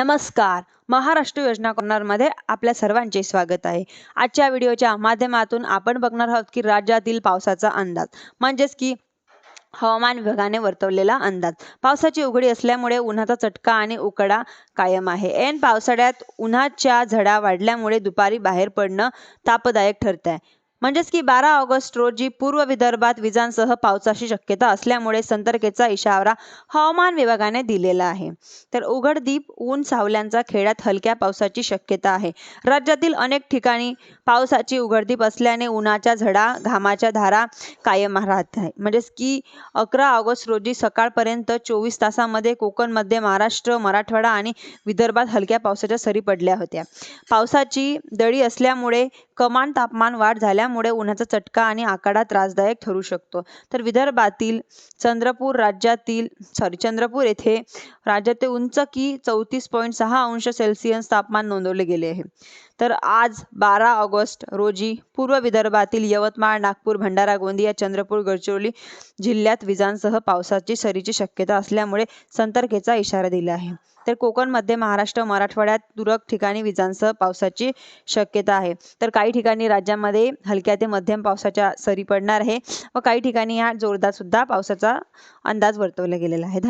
नमस्कार. महाराष्ट्र योजना कॉर्नरमध्ये आपल्या सर्वांचे स्वागत आहे. आजच्या व्हिडिओच्या माध्यमातून आपण बघणार आहोत की राज्यातील पावसाचा अंदाज म्हणजेच की हवामान विभागाने वर्तवलेला अंदाज. पावसाची उघडी असल्यामुळे उन्हाचा चटका आणि उकडा कायम आहे. ऐन पावसाळ्यात उन्हाच्या झडा वाढल्यामुळे दुपारी बाहेर पडणं तापदायक ठरत आहे म्हणजेच की बारा ऑगस्ट रोजी पूर्व विदर्भात विजांसह पावसाची शक्यता असल्यामुळे संतर्केचा इशारा हवामान विभागाने दिलेला आहे. तर उघडदीप ऊन सावल्यांचा खेड्यात हलक्या पावसाची शक्यता आहे. राज्यातील अनेक ठिकाणी पावसाची उघडदीप असल्याने उन्हाच्या झडा घामाच्या धारा कायम राहत आहे. म्हणजेच की अकरा ऑगस्ट रोजी सकाळपर्यंत चोवीस तासामध्ये कोकण मध्य महाराष्ट्र मराठवाडा आणि विदर्भात हलक्या पावसाच्या सरी पडल्या होत्या. पावसाची दडी असल्यामुळे कमान तापमान वाढ झाल्या झाल्यामुळे उन्हाचा चटका आणि आकाडा त्रासदायक ठरू शकतो. तर विदर्भातील चंद्रपूर राज्यातील सॉरी चंद्रपूर येथे राज्यातील उंच की चौतीस पॉईंट सहा अंश सेल्सिअस तापमान नोंदवले गेले आहे. तर आज बारा ऑगस्ट रोजी पूर्व विदर्भातील यवतमाळ नागपूर भंडारा गोंदिया चंद्रपूर गडचिरोली जिल्ह्यात विजांसह पावसाची सरीची शक्यता असल्यामुळे सतर्कतेचा इशारा दिला आहे. तर कोकण मध्य महाराष्ट्र मराठवाड्यात तुरळक ठिकाणी विजांसह पावसाची शक्यता आहे. तर काही ठिकाणी राज्यामध्ये हलक्या ते मध्यम पावसाच्या सरी पडणार आहे व काही ठिकाणी या जोरदार सुद्धा पावसाचा अंदाज वर्तवला गेलेला आहे. धन्यवाद.